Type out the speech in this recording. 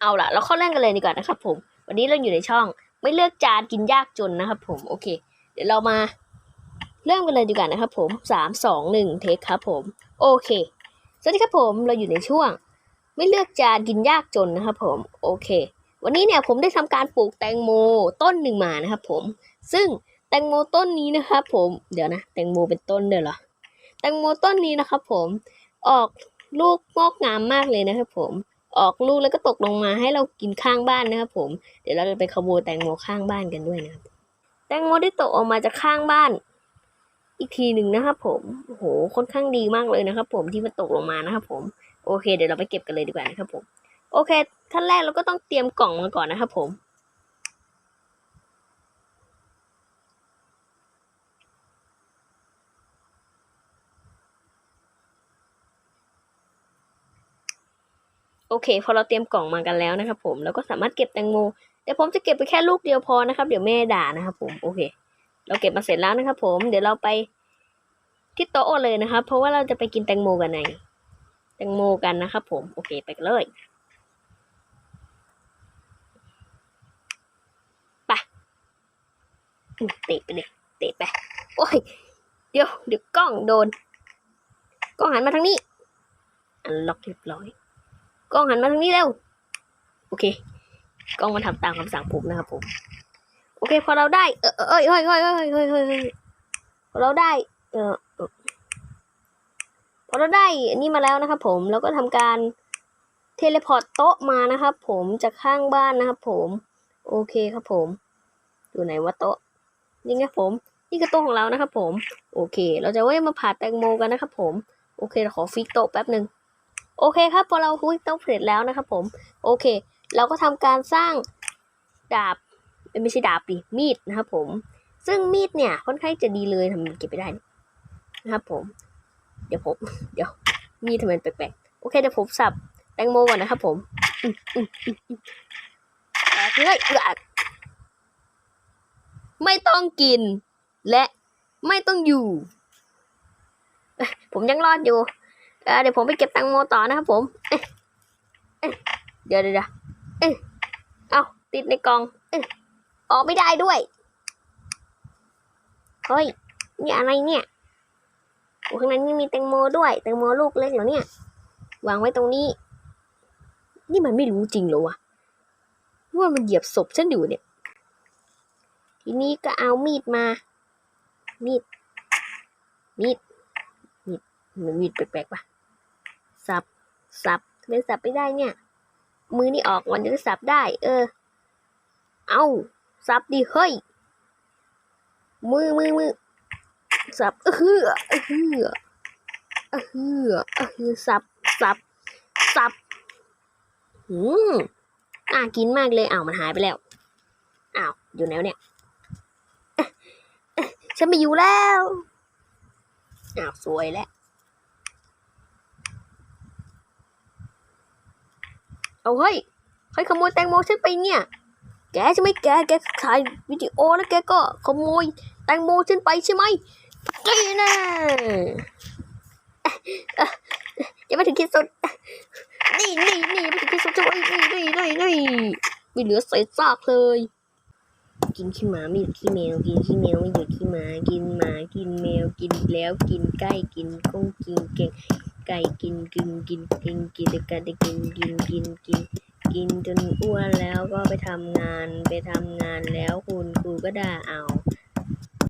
เอาล่ะ เราเข้าเรื่องกันเลยดีกว่านะครับผม วันนี้เราอยู่ในช่อง ไม่เลือกจานกินยากจนนะครับผม โอเค เดี๋ยวเรามาเริ่มกันเลยดีกว่านะครับผมสามสองหนึ่งเทคครับผม โอเค สวัสดีครับผม เราอยู่ในช่วง ไม่เลือกจานกินยากจนนะครับผม โอเค วันนี้เนี่ยผมได้ทำการปลูกแตงโมต้นหนึ่งมานะครับผม ซึ่งแตงโมต้นนี้นะครับผม เดี๋ยวนะ แตงโมเป็นต้นเด้อเหรอ แตงโมต้นนี้นะครับผม ออกลูกงอกงามมากเลยนะครับผม ออกลูกแล้วก็ตกลงมาให้เรากินข้างบ้านนะครับผม เดี๋ยวเราจะไปขโมยแตงโมข้างบ้านกันด้วยนะครับ แตงโมที่ตกออกมาจากข้างบ้าน อีกทีหนึ่งนะครับผมโอ้โหค่อนข้างดีมากเลยนะครับ ผมที่มันตกลงมานะครับผม โอเค เดี๋ยวเราไปเก็บกันเลยดีกว่านะครับผม โอเคขั้นแรกเราก็ต้องเตรียมกล่องมาก่อนนะครับผม โอเค พอเราเตรียมกล่องมากันแล้วนะครับผมเราก็สามารถเก็บแตงโมเดี๋ยวผมจะเก็บไปแค่ลูกเดียวพอนะครับ เดี๋ยวแม่ด่านะครับผมโอเค เราเก็บมาเสร็จแล้วนะครับ ผมเดี๋ยวเราไปที่โต๊ะเลยนะครับ เพราะว่าเราจะไปกินแตงโมกันในแตงโมกันนะครับผมโอเคไปกันเลยไปเตะไปเลยเตะไปโอ้ยเดี๋ยวเดี๋ยวกล้องโดน กล้องหันมาทางนี้อันล็อกเรียบร้อย กล้องหันมาทางนี้เร็ว โอเค กล้องมาทำตามคำสั่งผมนะครับผม โอเค พอเราได้ เออเอ้ยเฮ้ยเฮ้ยเฮ้ยเฮ้ยเฮ้ยเฮ้ยพอเราได้ เออพอเราได้อันนี้มาแล้วนะครับผมแล้วก็ทำการเทเลพอร์ตโต๊ะมานะครับผมจากข้างบ้านนะครับผม โอเคครับผม อยู่ไหนวะโต๊ะ นี่ไงผม นี่คือโต๊ะของเรานะครับผม โอเค เราจะไว้มาผ่าแตงโมกันนะครับผม โอเคเราขอฟิกโต๊ะแป๊บหนึ่ง โอเคครับพอเราคุยต้องเสร็จแล้วนะครับผม โอเค เราก็ทำการสร้างดาบไม่ใช่ดาบดิมีดนะครับผม ซึ่งมีดเนี่ยค่อนข้างจะดีเลยทำเก็บไปได้นะครับผม เดี๋ยวผม เดี๋ยวมีดทำไมแปลกๆ โอเคเดี๋ยวผมสับแตงโมก่อนนะครับผมแตกเลยไม่ต้องกิน และไม่ต้องอยู่ ผมยังรอดอยู่ เดี๋ยวผมไปเก็บแตังโมต่อนะครับผม เดี๋ยวเดี๋ยวเดี๋ยวเอ๊ะเอาติดในกล่องออกไม่ได้ด้วย เฮ้ย นี่อะไรเนี่ยโอ้ข้างในนี่มีแตงโมด้วยแตงโมลูกเล็กเหรอเนี่ย วางไว้ตรงนี้ นี่มันไม่รู้จริงเหรอวะว่ามันเหยียบศพฉันอยู่เนี่ย ทีนี้ก็เอามีดมา มีด มีดมันมีดแปลกๆปะ สับสับทำไมสับไม่ได้เนี่ย มือนี่ออกมันจะได้สับได้ เออ เอาสับดิเฮ้ย มือมือมือสับเออเฮือเออเฮือเออเฮือเออเฮือสับสับสับหืมน่ากินมากเลยอ้าวมันหายไปแล้วอ้าวอยู่ไหนวเนี่ยฉันไม่อยู่แล้วอ้าวสวยแล้ว เอาเฮ้ยใครขโมยแตงโมฉันไปเนี่ย แกใช่ไหมแก แกถ่ายวิดีโอแล้วแกก็ขโมยแตงโมฉันไปใช่ไหมนี่แน่ะอยังไม่ถึงที่สุด นี่นี่นี่ไม่ถึงที่สุดใช่ไหมนี่นี่นี่นี่ไม่เหลือเศษซากเลย กินขี้หมาไม่หยุดขี้แมว กินขี้แมวไม่หยุดขี้หมา กินหมา กินแมว กินแล้ว กินใกล้ กินก้งกินเก่ง ไก่กินกินกินกินกินกินกินกินกินกินกินจนอ้วนแล้วก็ไปทำงานไปทำงานแล้วคุณครูก็ด่าเอา